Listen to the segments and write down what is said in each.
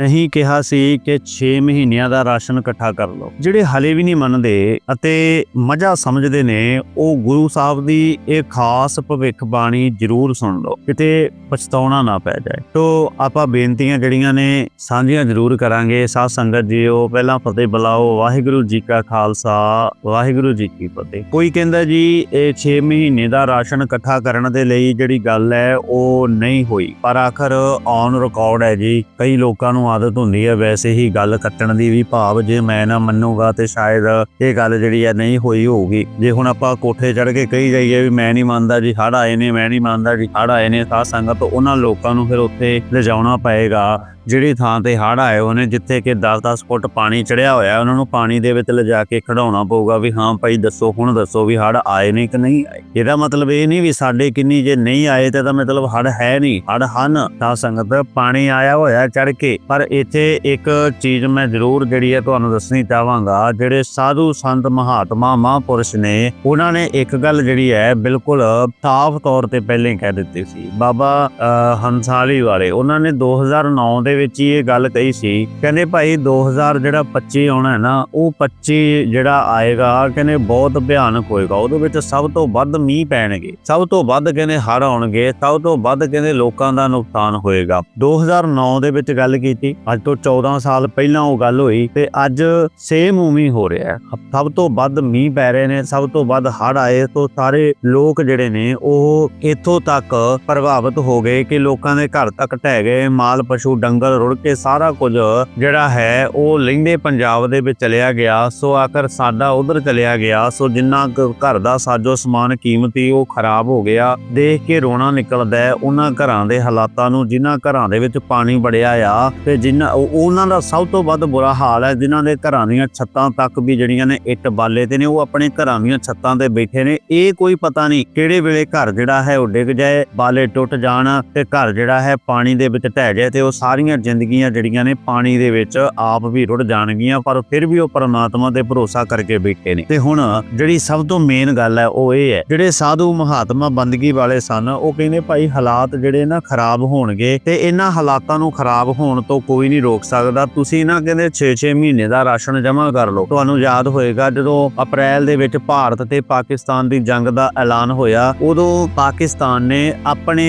ਨਹੀਂ ਕਿਹਾ ਸੀ ਕਿ 6 ਮਹੀਨਿਆਂ ਦਾ ਰਾਸ਼ਨ ਇਕੱਠਾ ਕਰ ਲਓ। ਜਿਹੜੇ ਹਲੇ ਵੀ ਨਹੀਂ ਮੰਨਦੇ ਅਤੇ ਮਜ਼ਾ ਸਮਝਦੇ ਨੇ, ਉਹ ਗੁਰੂ ਸਾਹਿਬ ਦੀ ਇਹ ਖਾਸ ਭਵਿੱਖ ਬਾਣੀ ਜ਼ਰੂਰ ਸੁਣ ਲਓ, ਕਿਤੇ ਪਛਤਾਉਣਾ ਨਾ ਪੈ ਜਾਏ। ਤੋ ਆਪਾਂ ਬੇਨਤੀਆਂ ਜਿਹੜੀਆਂ ਨੇ, ਸਾਂਝੀਆਂ ਜ਼ਰੂਰ ਕਰਾਂਗੇ। ਸਾਧ ਸੰਗਤ ਜੀਓ, ਪਹਿਲਾਂ ਫਤਿਹ ਬੁਲਾਓ, ਵਾਹਿਗੁਰੂ ਜੀ ਕਾ ਖਾਲਸਾ, ਵਾਹਿਗੁਰੂ ਜੀ ਕੀ ਫਤਿਹ। ਕੋਈ ਕਹਿੰਦਾ ਜੀ, ਇਹ 6 ਮਹੀਨੇ ਦਾ ਰਾਸ਼ਨ ਇਕੱਠਾ ਕਰਨ ਦੇ ਲਈ ਜਿਹੜੀ ਗੱਲ ਹੈ, ਉਹ ਨਹੀਂ ਹੋਈ। ਪਰ ਆਖਰ ਔਨ ਰਿਕਾਰਡ ਹੈ ਜੀ, ਕਈ ਲੋਕਾਂ ਨੂੰ ਆਦਤ ਹੁੰਦੀ ਹੈ ਵੈਸੇ ਹੀ ਗੱਲ ਕੱਟਣ ਦੀ ਵੀ ਭਾਵ ਜੇ ਮੈਂ ਨਾ ਮੰਨੂਗਾ ਤੇ ਸ਼ਾਇਦ ਇਹ ਗੱਲ ਜਿਹੜੀ ਹੈ ਨਹੀਂ ਹੋਈ ਹੋਊਗੀ। ਜੇ ਹੁਣ ਆਪਾਂ ਕੋਠੇ ਚੜ ਕੇ ਕਹੀ ਜਾਈਏ ਵੀ ਮੈਂ ਨਹੀਂ ਮੰਨਦਾ ਜੀ ਹੜ ਆਏ ਨੇ, ਮੈਂ ਨਹੀਂ ਮੰਨਦਾ ਜੀ ਹੜ ਆਏ ਨੇ ਸਾਧ ਸੰਗਤ ਉਹਨਾਂ ਲੋਕਾਂ ਨੂੰ ਫਿਰ ਉੱਥੇ ਲਿਜਾਉਣਾ ਪਏਗਾ। ਜਿਹੜੀ ਥਾਂ ਤੇ ਹੜ ਆਏ ਉਹਨੇ ਜਿੱਥੇ ਕਿ 10-10 ਫੁੱਟ ਪਾਣੀ ਚੜਿਆ ਹੋਇਆ ਉਹਨਾਂ ਨੂੰ ਪਾਣੀ ਦੇ ਵਿੱਚ ਲਿਜਾ ਕੇ ਖੜਾਉਣਾ ਪਊਗਾ ਵੀ ਹਾਂ ਭਾਈ ਦੱਸੋ ਹੁਣ ਦੱਸੋ ਵੀ ਹੜ ਆਏ ਨੇ ਕਿ ਨਹੀਂ ਆਏ। ਇਹਦਾ ਮਤਲਬ ਇਹ ਨਹੀਂ ਵੀ ਸਾਡੇ ਕਿੰਨੀ ਜੇ ਨਹੀਂ ਆਏ ਤੇ ਤਾਂ ਮਤਲਬ ਹੜ ਹੈ ਨਹੀਂ ਹੜ ਹਨ। ਤਾਂ ਸੰਗਤ ਪਾਣੀ ਆਇਆ ਹੋਇਆ ਚੜ ਕੇ ਪਰ ਇੱਥੇ ਇੱਕ ਚੀਜ਼ ਮੈਂ ਜ਼ਰੂਰ ਜਿਹੜੀ ਹੈ ਤੁਹਾਨੂੰ ਦੱਸਣੀ ਚਾਹਾਂਗਾ ਜਿਹੜੇ ਸਾਧੂ ਸੰਤ ਮਹਾਤਮਾ ਮਹਾਂਪੁਰਸ਼ ਨੇ ਉਹਨਾਂ ਨੇ ਇੱਕ ਗੱਲ ਜਿਹੜੀ ਹੈ ਬਿਲਕੁਲ ਸਾਫ਼ ਤੌਰ ਤੇ ਪਹਿਲੇ ਕਹਿ ਦਿੱਤੀ ਸੀ। ਬਾਬਾ ਅ, ਹੰਸਾਲੀ ਵਾਲੇ ਉਹਨਾਂ ਨੇ 2009 ਦੇ ਵਿੱਚ ਹੀ ਇਹ ਗੱਲ ਕਹੀ ਸੀ। ਕਹਿੰਦੇ ਭਾਈ 2000 ਜਿਹੜਾ 25 ਆਉਣਾ ਹੈ ਨਾ, ਉਹ 25 ਜਿਹੜਾ ਆਏਗਾ, ਕਹਿੰਦੇ ਬਹੁਤ ਭਿਆਨਕ ਹੋਏਗਾ। ਉਹਦੇ ਵਿੱਚ ਸਭ ਤੋਂ ਵੱਧ ਮੀਂਹ ਪੈਣਗੇ। ਸਭ ਤੋਂ ਵੱਧ ਕਹਿੰਦੇ ਹੜ੍ਹ ਆਉਣਗੇ। ਸਭ ਤੋਂ ਵੱਧ ਕਹਿੰਦੇ ਲੋਕਾਂ ਦਾ ਨੁਕਸਾਨ ਹੋਏਗਾ। 2009 ਦੇ ਵਿੱਚ ਗੱਲ ਕੀਤੀ। ਅੱਜ ਤੋਂ 14 ਸਾਲ ਪਹਿਲਾਂ ਉਹ ਗੱਲ ਹੋਈ ਤੇ ਅੱਜ ਸੇਮ ਉਮੀ ਹੋ ਰਿਹਾ ਹੈ। ਸਭ ਤੋਂ ਵੱਧ ਮੀਂਹ ਪੈ ਰਹੇ ਨੇ, ਸਭ ਤੋਂ ਵੱਧ ਹੜ੍ਹ ਆਏ ਤੋਂ ਸਾਰੇ ਲੋਕ ਜਿਹੜੇ ਨੇ, ਉਹ ਇੱਥੋਂ ਤੱਕ ਪ੍ਰਭਾਵਿਤ ਹੋ ਗਏ ਕਿ ਲੋਕਾਂ ਦੇ ਘਰ ਤੱਕ ਢਹਿ ਗਏ। ਮਾਲ, ਪਸ਼ੂ, ਡੰਗਰ ਰੁੜ ਕੇ ਸਾਰਾ ਕੁਝ ਜਿਹੜਾ ਹੈ ਉਹ ਲਹਿੰਦੇ ਪੰਜਾਬ ਦੇ ਵਿੱਚ ਚਲਿਆ ਗਿਆ, ਸੋ ਆਖਰ ਸਾਡਾ ਉਧਰ ਚਲਿਆ ਗਿਆ, ਸੋ ਜਿੰਨਾ ਘਰ ਦਾ ਸਾਜੋ ਸਮਾਨ ਕੀਮਤੀ ਉਹ ਖਰਾਬ ਹੋ ਗਿਆ, ਦੇਖ ਕੇ ਰੋਣਾ ਨਿਕਲਦਾ ਹੈ ਉਹਨਾਂ ਘਰਾਂ ਦੇ ਹਾਲਾਤਾਂ ਨੂੰ, ਜਿਨ੍ਹਾਂ ਘਰਾਂ ਦੇ ਵਿੱਚ ਪਾਣੀ ਵੜਿਆ ਆ, ਤੇ ਜਿਨ੍ਹਾਂ ਉਹਨਾਂ ਦਾ ਸਭ ਤੋਂ ਵੱਧ ਬੁਰਾ ਹਾਲ ਹੈ, ਜਿਨ੍ਹਾਂ ਦੇ ਘਰਾਂ ਦੀਆਂ ਛੱਤਾਂ ਤੱਕ ਵੀ ਜਿਹੜੀਆਂ ਨੇ ਇੱਟ ਬਾਲੇ ਤੇ ਨੇ, ਉਹ ਆਪਣੇ ਘਰਾਂ ਦੀਆਂ ਛੱਤਾਂ ਤੇ ਬੈਠੇ ਨੇ, ਇਹ ਕੋਈ ਪਤਾ ਨਹੀਂ ਕਿਹੜੇ ਵੇਲੇ ਘਰ ਜਿਹੜਾ ਹੈ ਉਹ ਡਿੱਗ ਜਾਏ, ਬਾਲੇ ਟੁੱਟ ਜਾਣ, ਤੇ ਘਰ ਜਿਹੜਾ ਹੈ ਪਾਣੀ ਦੇ ਵਿੱਚ ਢਹਿ ਜਾਏ, ਤੇ ਉਹ ਸਾਰੀਆਂ ਜ਼ਿੰਦਗੀਆਂ ਜਿਹੜੀਆਂ ਨੇ ਪਾਣੀ ਦੇ ਵਿੱਚ ਆਪ ਵੀ ਰੁੜ ਜਾਣਗੀਆਂ, ਪਰ ਫਿਰ ਵੀ ਉਹ ਪਰਮਾਤਮਾ ਤੇ ਭਰੋਸਾ ਕਰਕੇ ਬੈਠੇ ਨੇ। ਤੇ ਹੁਣ ਜਿਹੜੀ ਸਭ ਤੋਂ ਮੇਨ ਗੱਲ ਹੈ, ਉਹ ਇਹ ਹੈ, ਜਿਹੜੇ ਸਾਧੂ ਮਹਾਤਮਾ ਬੰਦਗੀ ਵਾਲੇ ਸਨ, ਉਹ ਕਹਿੰਦੇ ਭਾਈ ਹਾਲਾਤ ਜਿਹੜੇ ਨਾ ਖਰਾਬ ਹੋਣਗੇ ਤੇ ਇਹਨਾਂ ਹਾਲਾਤਾਂ ਨੂੰ ਖਰਾਬ ਹੋਣ ਤੋਂ ਕੋਈ ਨਹੀਂ ਰੋਕ ਸਕਦਾ। ਤੁਸੀਂ ਨਾ ਕਹਿੰਦੇ 6-6 ਮਹੀਨੇ ਦਾ ਰਾਸ਼ਨ ਜਮ੍ਹਾਂ ਕਰ ਲਓ। ਤੁਹਾਨੂੰ ਯਾਦ ਹੋਏਗਾ, ਜਦੋਂ ਅਪ੍ਰੈਲ ਦੇ ਵਿੱਚ ਭਾਰਤ ਤੇ ਪਾਕਿਸਤਾਨ ਦੀ ਜੰਗ ਦਾ ਐਲਾਨ ਹੋਇਆ, ਉਦੋਂ ਪਾਕਿਸਤਾਨ ਨੇ ਆਪਣੇ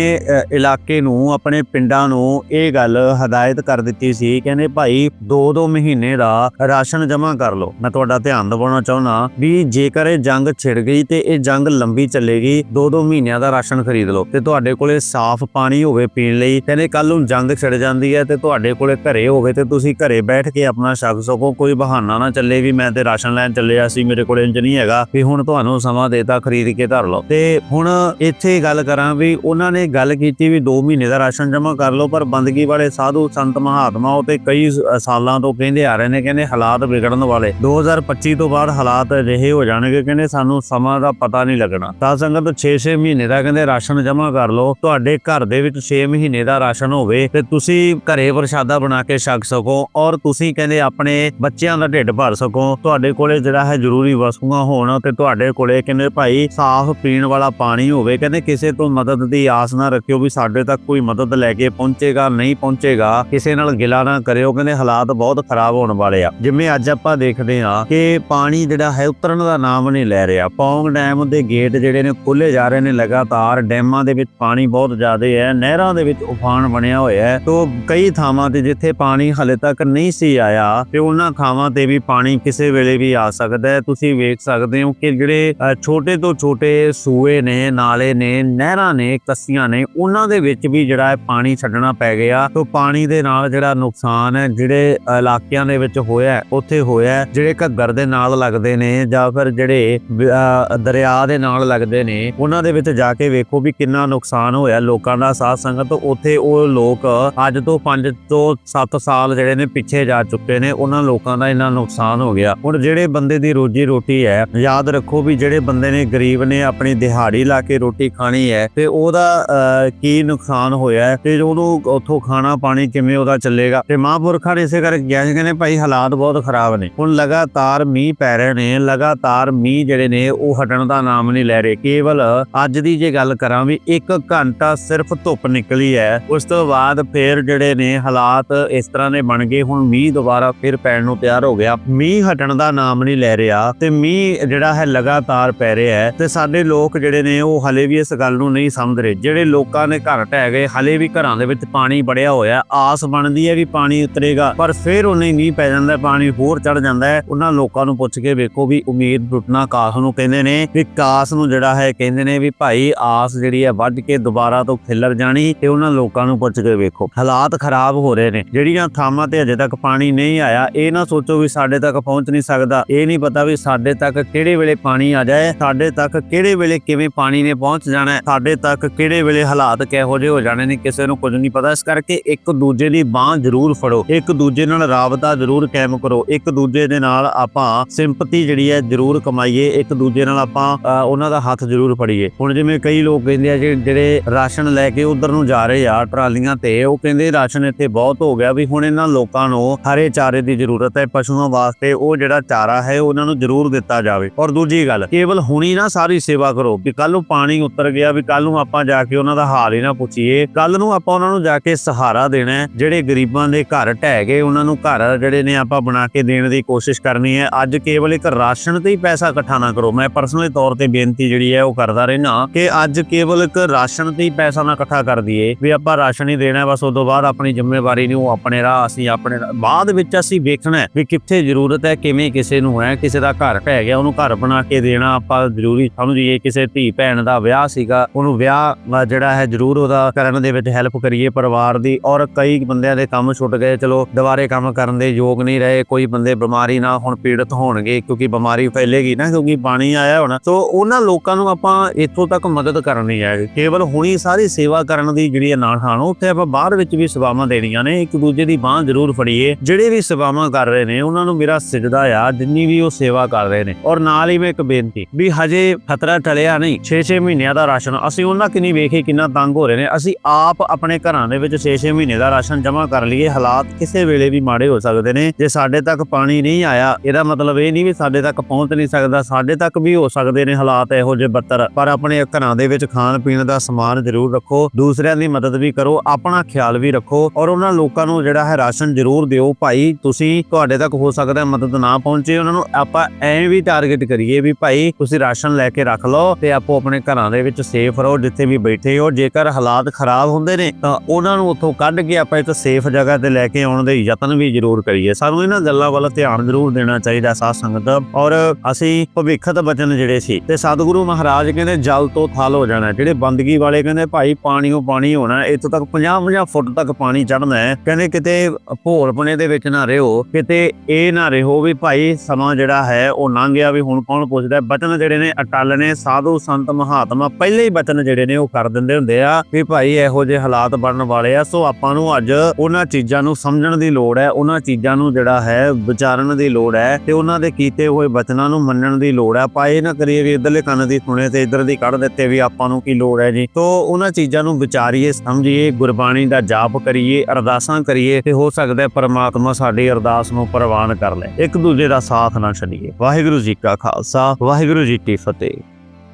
ਇਲਾਕੇ ਨੂੰ, ਆਪਣੇ ਪਿੰਡਾਂ ਨੂੰ ਇਹ ਗੱਲ ਹਦਾਇਤ ਕਰ ਦਿੱਤੀ ਸੀ, ਕਹਿੰਦੇ ਭਾਈ 2-2 ਮਹੀਨੇ ਦਾ ਰਾਸ਼ਨ ਜਮ੍ਹਾਂ ਕਰ ਲਓ। ਮੈਂ ਤੁਹਾਡਾ ਧਿਆਨ ਦਿਵਾਉਣਾ ਚਾਹੁੰਦਾ ਵੀ ਜੇਕਰ ਇਹ ਜੰਗ ਛਿੜ ਗਈ ਤੇ ਇਹ ਜੰਗ ਲੰਬੀ ਚੱਲੇਗੀ 2-2 ਮਹੀਨਿਆਂ ਦਾ ਰਾਸ਼ਨ ਖਰੀਦ ਲਓ ਤੇ ਤੁਹਾਡੇ ਕੋਲੇ ਸਾਫ਼ ਪਾਣੀ ਹੋਵੇ ਪੀਣ ਲਈ, ਕਹਿੰਦੇ ਕੱਲ ਨੂੰ ਜੰਗ ਛਿੜ ਜਾਂਦੀ ਹੈ ਤੇ ਤੁਹਾਡੇ ਕੋਲੇ ਘਰੇ ਹੋਵੇ ਤੇ ਤੁਸੀਂ ਘਰੇ ਬੈਠ ਕੇ ਆਪਣਾ ਛਕ ਸਕੋ, ਕੋਈ ਬਹਾਨਾ ਨਾ ਚੱਲੇ ਵੀ ਮੈਂ ਤੇ ਰਾਸ਼ਨ ਲੈਣ ਚੱਲਿਆ ਸੀ, ਮੇਰੇ ਕੋਲੇ ਇੰਜ ਨਹੀਂ ਹੈਗਾ ਵੀ ਹੁਣ ਤੁਹਾਨੂੰ ਸਮਾਂ ਦੇਤਾ ਖਰੀਦ ਕੇ ਧਰ ਲਓ। ਤੇ ਹੁਣ ਇੱਥੇ ਗੱਲ ਕਰਾਂ ਵੀ ਉਹਨਾਂ ਨੇ ਗੱਲ ਕੀਤੀ ਵੀ 2 ਮਹੀਨੇ ਦਾ ਰਾਸ਼ਨ ਜਮ੍ਹਾਂ ਕਰ ਲਓ, ਪਰ ਬੰਦਗੀ ਵਾਲੇ ਸਾਧੂ ਸੰਤ ਮਹਾਤਮਾ ਉਹ ਤੇ ਕਈ ਸਾਲਾਂ ਤੋਂ ਕਹਿੰਦੇ ਆ ਰਹੇ ਨੇ, ਕਹਿੰਦੇ ਹਾਲਾਤ ਵਿਗੜਨ ਵਾਲੇ। 2025 ਤੋਂ ਬਾਅਦ ਹਾਲਾਤ ਅਜਿਹੇ ਹੋ ਜਾਣਗੇ, ਕਹਿੰਦੇ ਸਾਨੂੰ ਸਮਾਂ ਦਾ ਪਤਾ ਨਹੀਂ ਲੱਗਣਾ। ਤਾਂ ਸੰਗਤ 6-6 ਮਹੀਨੇ ਦਾ ਕਹਿੰਦੇ ਰਾਸ਼ਨ ਜਮ੍ਹਾਂ ਕਰ ਲਓ, ਤੁਹਾਡੇ ਘਰ ਦੇ ਵਿੱਚ 6 ਮਹੀਨੇ ਦਾ ਰਾਸ਼ਨ ਹੋਵੇ ਤੇ ਤੁਸੀਂ ਘਰੇ ਪ੍ਰਸ਼ਾਦਾ ਬਣਾ ਕੇ ਛਕ ਸਕੋ ਔਰ ਤੁਸੀਂ ਕਹਿੰਦੇ ਆਪਣੇ ਬੱਚਿਆਂ ਦਾ ਢਿੱਡ ਭਰ ਸਕੋ। ਤੁਹਾਡੇ ਕੋਲੇ ਜਿਹੜਾ ਹੈ ਜ਼ਰੂਰੀ ਵਸਤੂਆਂ ਹੋਣ ਤੇ ਤੁਹਾਡੇ ਕੋਲੇ ਕਹਿੰਦੇ ਭਾਈ ਸਾਫ਼ ਪੀਣ ਵਾਲਾ ਪਾਣੀ ਹੋਵੇ, ਕਹਿੰਦੇ ਕਿਸੇ ਤੋਂ ਮਦਦ ਦੀ ਆਸ ਨਾ ਰੱਖਿਓ ਵੀ ਸਾਡੇ ਤੱਕ ਕੋਈ ਮਦਦ ਲੈ ਕੇ ਪਹੁੰਚੇਗਾ, ਨਹੀਂ ਪਹੁੰਚੇਗਾ। ਕਿਸੇ ਨਾਲ ਗਿਲਾ ਨਾ ਕਰਿਓ, ਕਹਿੰਦੇ ਹਾਲਾਤ ਬਹੁਤ ਖਰਾਬ ਹੋਣ ਵਾਲੇ ਆ। ਜਿਵੇਂ ਅੱਜ ਆਪਾਂ ਦੇਖਦੇ ਹਾਂ ਕਿ ਪਾਣੀ ਜਿਹੜਾ ਹੈ, ਉਤਰਨ ਦਾ ਨਾਮ ਨਹੀਂ ਲੈ ਰਿਹਾ। ਪੌਂਗ ਡੈਮ ਦੇ ਗੇਟ ਜਿਹੜੇ ਨੇ ਖੋਲੇ ਜਾ ਰਹੇ ਨੇ ਲਗਾਤਾਰ। ਡੈਮਾਂ ਦੇ ਵਿੱਚ ਪਾਣੀ ਬਹੁਤ ਜ਼ਿਆਦਾ ਹੈ, ਨਹਿਰਾਂ ਦੇ ਵਿੱਚ ਉਫਾਨ ਬਣਿਆ ਹੋਇਆ ਹੈ। ਤੋਂ ਕਈ ਥਾਵਾਂ ਤੇ ਜਿੱਥੇ ਪਾਣੀ ਹਲੇ ਤੱਕ ਨਹੀਂ ਸੀ ਆਇਆ, ਤੇ ਉਹਨਾਂ ਥਾਵਾਂ ਤੇ ਵੀ ਪਾਣੀ ਕਿਸੇ ਵੇਲੇ ਵੀ ਆ ਸਕਦਾ ਹੈ। ਤੁਸੀਂ ਵੇਖ ਸਕਦੇ ਹੋ ਕਿ ਜਿਹੜੇ ਛੋਟੇ ਤੋਂ ਛੋਟੇ ਸੂਏ ਨੇ, ਨਾਲੇ ਨੇ, ਨਹਿਰਾਂ ਨੇ, ਕੱਸੀਆਂ ਨੇ, ਉਹਨਾਂ ਦੇ ਵਿੱਚ ਵੀ ਜਿਹੜਾ ਹੈ ਪਾਣੀ ਛੱਡਣਾ ਪੈ ਗਿਆ। ਤੋਂ ਪਾਣੀ ਦੇ ਨਾਲ ਜਿਹੜਾ ਨੁਕਸਾਨ ਹੈ ਜਿਹੜੇ ਇਲਾਕਿਆਂ ਦੇ ਵਿੱਚ ਹੋਇਆ ਉੱਥੇ ਹੋਇਆ ਜਿਹੜੇ ਘੱਗਰ ਦੇ ਨਾਲ ਲੱਗਦੇ ਨੇ ਜਾਂ ਫਿਰ ਜਿਹੜੇ ਵ- ਦਰਿਆ ਦੇ ਨਾਲ ਲੱਗਦੇ ਨੇ ਉਹਨਾਂ ਦੇ ਵਿੱਚ ਜਾ ਕੇ ਵੇਖੋ ਵੀ ਕਿੰਨਾ ਨੁਕਸਾਨ ਹੋਇਆ ਲੋਕਾਂ ਦਾ ਸਾਧ ਸੰਗਤ। ਉੱਥੇ ਉਹ ਲੋਕ ਅੱਜ ਤੋਂ 5 ਤੋਂ 7 ਸਾਲ ਜਿਹੜੇ ਨੇ ਪਿੱਛੇ ਜਾ ਚੁੱਕੇ ਨੇ ਉਹਨਾਂ ਲੋਕਾਂ ਦਾ ਇੰਨਾ ਨੁਕਸਾਨ ਹੋ ਗਿਆ। ਹੁਣ ਜਿਹੜੇ ਬੰਦੇ ਦੀ ਰੋਜੀ ਰੋਟੀ ਹੈ ਯਾਦ ਰੱਖੋ ਵੀ ਜਿਹੜੇ ਬੰਦੇ ਨੇ ਗਰੀਬ ਨੇ ਆਪਣੀ ਦਿਹਾੜੀ ਲਾ ਕੇ ਰੋਟੀ ਖਾਣੀ ਹੈ ਤੇ ਉਹਦਾ ਅ, ਕੀ ਨੁਕਸਾਨ ਹੋਇਆ ਤੇ ਉਹਨੂੰ ਉੱਥੋਂ ਖਾਣਾ ਪਾਣੀ ਨਹੀਂ ਕਿਵੇਂ ਉਹਦਾ ਚੱਲੇਗਾ? ਤੇ ਮਹਾਂਪੁਰਖਾਂ ਨੇ ਇਸੇ ਕਰਕੇ ਕਿਹਾ ਸੀ, ਕਹਿੰਦੇ ਭਾਈ ਹਾਲਾਤ ਬਹੁਤ ਖਰਾਬ ਨੇ। ਹੁਣ ਲਗਾਤਾਰ ਮੀਂਹ ਪੈ ਰਹੇ ਨੇ, ਲਗਾਤਾਰ ਮੀਂਹ ਜਿਹੜੇ ਨੇ, ਉਹ ਹਟਣ ਦਾ ਨਾਮ ਨਹੀਂ ਲੈ ਰਹੇ। ਕੇਵਲ ਅੱਜ ਦੀ ਜੇ ਗੱਲ ਕਰਾਂ ਵੀ 1 ਘੰਟਾ ਸਿਰਫ ਧੁੱਪ ਨਿਕਲੀ ਹੈ, ਉਸ ਤੋਂ ਬਾਅਦ ਫਿਰ ਜਿਹੜੇ ਨੇ ਹਾਲਾਤ ਇਸ ਤਰ੍ਹਾਂ ਦੇ ਬਣ ਗਏ। ਹੁਣ ਮੀਂਹ ਦੁਬਾਰਾ ਫਿਰ ਪੈਣ ਨੂੰ ਤਿਆਰ ਹੋ ਗਿਆ। ਮੀਂਹ ਹਟਣ ਦਾ ਨਾਮ ਨਹੀਂ ਲੈ ਰਿਹਾ ਤੇ ਮੀਂਹ ਜਿਹੜਾ ਹੈ ਲਗਾਤਾਰ ਪੈ ਰਿਹਾ ਹੈ ਤੇ ਸਾਡੇ ਲੋਕ ਜਿਹੜੇ ਨੇ, ਉਹ ਹਲੇ ਵੀ ਇਸ ਗੱਲ ਨੂੰ ਨਹੀਂ ਸਮਝ ਰਹੇ। ਜਿਹੜੇ ਲੋਕਾਂ ਦੇ ਘਰ ਢਹਿ ਗਏ, ਹਲੇ ਵੀ ਘਰਾਂ ਦੇ ਵਿੱਚ ਪਾਣੀ ਬੜਿਆ ਹੋਇਆ। ਆਸ ਬਣਦੀ ਹੈ ਵੀ ਪਾਣੀ ਉਤਰੇਗਾ, ਪਰ ਫਿਰ ਉਹਨੇ ਨਹੀਂ ਪੈ ਜਾਂਦਾ ਪਾਣੀ ਹੋਰ ਚੜ ਜਾਂਦਾ ਹੈ। ਉਹਨਾਂ ਲੋਕਾਂ ਨੂੰ ਪੁੱਛ ਕੇ ਵੇਖੋ ਵੀ ਉਮੀਦ ਟੁੱਟਣਾ ਕਾਸ ਨੂੰ ਕਹਿੰਦੇ ਨੇ, ਵੀ ਕਾਸ ਨੂੰ ਜਿਹੜਾ ਹੈ ਕਹਿੰਦੇ ਨੇ ਵੀ ਭਾਈ ਆਸ ਜਿਹੜੀ ਹੈ ਵੱਢ ਕੇ ਦੁਬਾਰਾ ਤੋਂ ਖਿਲਰ ਜਾਣੀ ਤੇ ਉਹਨਾਂ ਲੋਕਾਂ ਨੂੰ ਪੁੱਛ ਕੇ ਵੇਖੋ। ਹਾਲਾਤ ਖਰਾਬ ਹੋ ਰਹੇ ਨੇ, ਜਿਹੜੀਆਂ ਥਾਵਾਂ ਤੇ ਅਜੇ ਤੱਕ ਪਾਣੀ ਨਹੀਂ ਆਇਆ, ਇਹ ਨਾ ਸੋਚੋ ਵੀ ਸਾਡੇ ਤੱਕ ਪਹੁੰਚ ਨਹੀਂ ਸਕਦਾ। ਇਹ ਨਹੀਂ ਪਤਾ ਵੀ ਸਾਡੇ ਤੱਕ ਕਿਹੜੇ ਵੇਲੇ ਪਾਣੀ ਆ ਜਾਏ, ਸਾਡੇ ਤੱਕ ਕਿਹੜੇ ਵੇਲੇ ਕਿਵੇਂ ਪਾਣੀ ਨੇ ਪਹੁੰਚ ਜਾਣਾ ਸਾਡੇ ਤੱਕ ਕਿਹੜੇ ਵੇਲੇ ਹਾਲਾਤ ਕਿਹੋ ਜਿਹੇ ਹੋ ਜਾਣੇ ਨੇ, ਕਿਸੇ ਨੂੰ ਕੁਝ ਨਹੀਂ ਪਤਾ। ਇਸ ਕਰਕੇ ਇੱਕ ਦੂਜੇ ਦੀ ਬਾਹ ਜ਼ਰੂਰ ਫੜੋ, ਇੱਕ ਦੂਜੇ ਨਾਲ ਰਾਬਤਾ ਜ਼ਰੂਰ ਕਾਇਮ ਕਰੋ, ਇੱਕ ਦੂਜੇ ਦੇ ਨਾਲ ਆਪਾਂ ਸਿੰਪਥੀ ਜਿਹੜੀ ਹੈ ਜ਼ਰੂਰ ਕਮਾਈਏ, ਇੱਕ ਦੂਜੇ ਨਾਲ ਆਪਾਂ ਉਹਨਾਂ ਦਾ ਹੱਥ ਜ਼ਰੂਰ ਫੜੀਏ। ਹੁਣ ਜਿਵੇਂ ਕਈ ਲੋਕ ਕਹਿੰਦੇ ਆ ਕਿ ਜਿਹੜੇ ਰਾਸ਼ਨ ਲੈ ਕੇ ਉਧਰ ਨੂੰ ਜਾ ਰਹੇ ਆ ਟਰਾਲੀਆਂ ਤੇ, ਉਹ ਕਹਿੰਦੇ ਰਾਸ਼ਨ ਇੱਥੇ ਬਹੁਤ ਹੋ ਗਿਆ ਵੀ ਹੁਣ ਇਹਨਾਂ ਲੋਕਾਂ ਨੂੰ ਹਰੇ ਚਾਰੇ ਦੀ ਜ਼ਰੂਰਤ ਹੈ, ਪਸ਼ੂਆਂ ਵਾਸਤੇ ਉਹ ਜਿਹੜਾ ਚਾਰਾ ਹੈ ਉਹਨਾਂ ਨੂੰ ਜ਼ਰੂਰ ਦਿੱਤਾ ਜਾਵੇ। ਔਰ ਦੂਜੀ ਗੱਲ, ਕੇਵਲ ਹੁਣੀ ਨਾ ਸਾਰੀ ਸੇਵਾ ਕਰੋ ਕਿ ਕੱਲ ਨੂੰ ਪਾਣੀ ਉਤਰ ਗਿਆ ਵੀ ਕੱਲ ਨੂੰ ਆਪਾਂ ਜਾ ਕੇ ਉਹਨਾਂ ਦਾ ਹਾਲ ਹੀ ਨਾ ਪੁੱਛੀਏ ਕੱਲ ਨੂੰ ਆਪਾਂ ਉਹਨਾਂ ਨੂੰ ਜਾ ਕੇ ਸਹਾਰਾ ਦੇਣਾ ਹੈ। ਜਿਹੜੇ ਗਰੀਬਾਂ ਦੇ ਘਰ ਢਹਿ ਗਏ, ਉਹਨਾਂ ਨੂੰ ਘਰ ਜਿਹੜੇ ਨੇ ਆਪਾਂ ਬਣਾ ਕੇ ਦੇਣ ਦੀ ਕੋਸ਼ਿਸ਼ ਕਰਨੀ ਹੈ। ਅੱਜ ਕੇਵਲ ਇੱਕ ਰਾਸ਼ਨ ਤੇ ਹੀ ਪੈਸਾ ਇਕੱਠਾ ਨਾ ਕਰੋ। ਮੈਂ ਪਰਸਨਲੀ ਤੌਰ ਤੇ ਬੇਨਤੀ ਜਿਹੜੀ ਹੈ ਉਹ ਕਰਦਾ ਰਹਿਣਾ ਕਿ ਅੱਜ ਕੇਵਲ ਇੱਕ ਰਾਸ਼ਨ ਤੇ ਹੀ ਪੈਸਾ ਨਾ ਇਕੱਠਾ ਕਰ ਦਈਏ। ਵੀ ਆਪਾਂ ਰਾਸ਼ਨ ਹੀ ਦੇਣਾ, ਬਸ ਉਸ ਤੋਂ ਬਾਅਦ ਆਪਣੀ ਜ਼ਿੰਮੇਵਾਰੀ ਨੂੰ ਆਪਣੇ ਰਾਹ ਅਸੀਂ ਆਪਣੇ ਬਾਅਦ ਵਿੱਚ ਅਸੀਂ ਵੇਖਣਾ ਵੀ ਕਿੱਥੇ ਜ਼ਰੂਰਤ ਹੈ, ਕਿਵੇਂ ਕਿਸੇ ਨੂੰ ਹੈ, ਕਿਸੇ ਦਾ ਘਰ ਢਹਿ ਗਿਆ, ਉਹਨੂੰ ਘਰ ਬਣਾ ਕੇ ਦੇਣਾ ਆਪਾਂ ਜ਼ਰੂਰੀ ਸਮਝੀਏ ਕਿਸੇ ਧੀ ਭੈਣ ਦਾ ਵਿਆਹ ਸੀਗਾ, ਉਹਨੂੰ ਵਿਆਹ ਜਿਹੜਾ ਹੈ ਜ਼ਰੂਰ ਉਹਦਾ ਕਰਨ ਦੇ ਵਿੱਚ ਹੈਲਪ ਕਰੀਏ, ਪਰਿਵਾਰ ਦੀ ਔਰ ਕਈ ਬੰਦਿਆਂ ਦੇ ਕੰਮ ਛੁੱਟ ਗਏ, ਚਲੋ ਦੁਬਾਰੇ ਕੰਮ ਕਰਨ ਦੇ ਯੋਗ ਨਹੀਂ ਰਹੇ, ਕੋਈ ਬੰਦੇ ਬਿਮਾਰੀ ਨਾਲ ਹੁਣ ਪੀੜਤ ਹੋਣਗੇ, ਕਿਉਂਕਿ ਬਿਮਾਰੀ ਫੈਲੇਗੀ ਨਾ, ਕਿਉਂਕਿ ਪਾਣੀ ਆਇਆ ਹੋਣਾ। ਸੋ ਉਹਨਾਂ ਲੋਕਾਂ ਨੂੰ ਆਪਾਂ ਇੱਥੋਂ ਤੱਕ ਮਦਦ ਕਰਨੀ ਹੈ। ਕੇਵਲ ਹੁਣੀ ਸਾਰੀ ਸੇਵਾ ਕਰਨ ਦੀ ਜਿਹੜੀ ਹੈ ਨਾ ਉੱਥੇ ਆਪਾਂ ਬਾਹਰ ਵਿੱਚ ਵੀ ਸੇਵਾਵਾਂ ਦੇਣੀਆਂ ਨੇ, ਇੱਕ ਦੂਜੇ ਦੀ ਬਾਹ ਜ਼ਰੂਰ ਫੜੀਏ। ਜਿਹੜੇ ਵੀ ਸੇਵਾਵਾਂ ਕਰ ਰਹੇ ਨੇ, ਉਹਨਾਂ ਨੂੰ ਮੇਰਾ ਸਿਜਦਾ ਆ, ਜਿੰਨੀ ਵੀ ਉਹ ਸੇਵਾ ਕਰ ਰਹੇ ਨੇ। ਔਰ ਨਾਲ ਹੀ ਮੈਂ ਇੱਕ ਬੇਨਤੀ ਵੀ ਹਜੇ ਖਤਰਾ ਟਲਿਆ ਨਹੀਂ 6-6 ਮਹੀਨਿਆਂ ਦਾ ਰਾਸ਼ਨ, ਅਸੀਂ ਉਹਨਾਂ ਕਿੰਨੀ ਵੇਖੇ, ਕਿੰਨਾ ਤੰਗ ਹੋ ਰਹੇ ਨੇ। ਅਸੀਂ ਆਪ ਆਪਣੇ ਘਰਾਂ ਦੇ ਵਿੱਚ 6-6 ਮਹੀਨੇ ਦਾ ਰਾਸ਼ਨ ਜਮ੍ਹਾਂ ਕਰ ਲਈਏ, ਹਾਲਾਤ ਕਿਸੇ ਵੇਲੇ ਵੀ ਮਾੜੇ ਹੋ ਸਕਦੇ ਨੇ। ਜੇ ਸਾਡੇ ਤੱਕ ਪਾਣੀ ਨਹੀਂ ਆਇਆ, ਇਹਦਾ ਮਤਲਬ ਇਹ ਨਹੀਂ ਵੀ ਸਾਡੇ ਤੱਕ ਪਹੁੰਚ ਨਹੀਂ ਸਕਦਾ, ਸਾਡੇ ਤੱਕ ਵੀ ਹੋ ਸਕਦੇ ਨੇ ਹਾਲਾਤ ਇਹੋ ਜਿਹੇ ਬੱਤਰ ਪਰ ਆਪਣੇ ਘਰਾਂ ਦੇ ਵਿੱਚ ਖਾਣ ਪੀਣ ਦਾ ਸਮਾਨ ਜ਼ਰੂਰ ਰੱਖੋ, ਦੂਸਰਿਆਂ ਦੀ ਮਦਦ ਵੀ ਕਰੋ, ਆਪਣਾ ਖਿਆਲ ਵੀ ਰੱਖੋ ਔਰ ਉਹਨਾਂ ਲੋਕਾਂ ਨੂੰ ਜਿਹੜਾ ਹੈ ਰਾਸ਼ਨ ਜ਼ਰੂਰ ਦਿਓ। ਭਾਈ, ਤੁਸੀਂ ਤੁਹਾਡੇ ਤੱਕ ਹੋ ਸਕਦਾ ਮਦਦ ਨਾ ਪਹੁੰਚੇ, ਉਹਨਾਂ ਨੂੰ ਆਪਾਂ ਐਂ ਵੀ ਟਾਰਗੇਟ ਕਰੀਏ ਵੀ ਭਾਈ, ਤੁਸੀਂ ਰਾਸ਼ਨ ਲੈ ਕੇ ਰੱਖ ਲਓ ਤੇ ਆਪੋ ਆਪਣੇ ਘਰਾਂ ਦੇ ਵਿੱਚ ਸੇਫ ਰਹੋ, ਜਿੱਥੇ ਵੀ ਬੈਠੇ ਹੋ। ਜੇਕਰ ਹਾਲਾਤ ਖਰਾਬ ਹੁੰਦੇ ਨੇ, ਤਾਂ ਉਹਨਾਂ ਨੂੰ ਉੱਥੋਂ ਕੱਢ ਕੇ ਆਪਾਂ ਇੱਕ ਸੇਫ ਜਗ੍ਹਾ ਤੇ ਲੈ ਕੇ ਆਉਣ ਦੇ ਯਤਨ ਵੀ ਜ਼ਰੂਰ ਕਰੀਏ। ਸਾਨੂੰ ਇਹਨਾਂ ਗੱਲਾਂ ਵੱਲ ਧਿਆਨ ਜ਼ਰੂਰ ਦੇਣਾ ਚਾਹੀਦਾ ਸਾਧ ਸੰਗਤ ਔਰ ਅਸੀਂ ਭਵਿੱਖਤ ਬਚਨ ਜਿਹੜੇ ਸੀ ਤੇ ਸਤਿਗੁਰੂ ਮਹਾਰਾਜ ਕਹਿੰਦੇ ਜਲ ਤੋਂ ਥਲ ਹੋ ਜਾਣਾ ਜਿਹੜੇ ਬੰਦਗੀ ਵਾਲੇ ਕਹਿੰਦੇ ਭਾਈ ਪਾਣੀਓ ਪਾਣੀ ਹੋਣਾ ਇੱਥੋਂ ਤੱਕ 50-50 ਫੁੱਟ ਤੱਕ ਪਾਣੀ ਚੜਨਾ ਹੈ। ਕਹਿੰਦੇ ਕਿਤੇ ਭੋਲਪਣੇ ਦੇ ਵਿੱਚ ਨਾ ਰਹੋ, ਕਿਤੇ ਇਹ ਨਾ ਰਹੋ ਵੀ ਭਾਈ ਸਮਾਂ ਜਿਹੜਾ ਹੈ ਉਹ ਲੰਘ ਗਿਆ ਵੀ ਹੁਣ ਕੌਣ ਪੁੱਛਦਾ ਬਚਨ ਜਿਹੜੇ ਨੇ ਅਟਲ ਨੇ, ਸਾਧੂ ਸੰਤ ਮਹਾਤਮਾ ਪਹਿਲੇ ਹੀ ਬਚਨ ਜਿਹੜੇ ਨੇ ਉਹ ਕਰ ਦਿੰਦੇ ਹੁੰਦੇ ਆ ਵੀ ਭਾਈ ਇਹੋ ਜਿਹੇ ਹਾਲਾਤ ਬਣਨ ਵਾਲੇ ਆ, ਸੋ ਆਪਾਂ ਨੂੰ ਅੱਜ ਉਹਨਾਂ ਚੀਜ਼ਾਂ ਨੂੰ ਸਮਝਣ ਦੀ ਲੋੜ ਹੈ, ਉਹਨਾਂ ਚੀਜ਼ਾਂ ਨੂੰ ਜਿਹੜਾ ਹੈ ਵਿਚਾਰਨ ਦੀ ਲੋੜ ਹੈ ਤੇ ਉਹਨਾਂ ਦੇ ਕੀਤੇ ਹੋਏ ਬਚਨਾਂ ਨੂੰ ਮੰਨਣ ਦੀ ਲੋੜ ਹੈ। ਆਪਾਂ ਇਹ ਨਾ ਕਰੀਏ ਵੀ ਇਧਰਲੇ ਕੰਨ ਦੀ ਸੁਣੇ ਤੇ ਇਧਰ ਦੀ ਕੱਢ ਦਿੱਤੇ ਵੀ ਆਪਾਂ ਨੂੰ ਕੀ ਲੋੜ ਹੈ ਜੀ। ਤੋ ਉਹਨਾਂ ਚੀਜ਼ਾਂ ਨੂੰ ਵਿਚਾਰੀਏ, ਸਮਝੀਏ, ਗੁਰਬਾਣੀ ਦਾ ਜਾਪ ਕਰੀਏ, ਅਰਦਾਸਾਂ ਕਰੀਏ ਤੇ ਹੋ ਸਕਦਾ ਹੈ ਪਰਮਾਤਮਾ ਸਾਡੀ ਅਰਦਾਸ ਨੂੰ ਪ੍ਰਵਾਨ ਕਰ ਲੈ। ਇੱਕ ਦੂਜੇ ਦਾ ਸਾਥ ਨਾ ਛੱਡੀਏ। ਵਾਹਿਗੁਰੂ ਜੀ ਕਾ ਖਾਲਸਾ, ਵਾਹਿਗੁਰੂ ਜੀ ਕੀ ਫਤਿਹ।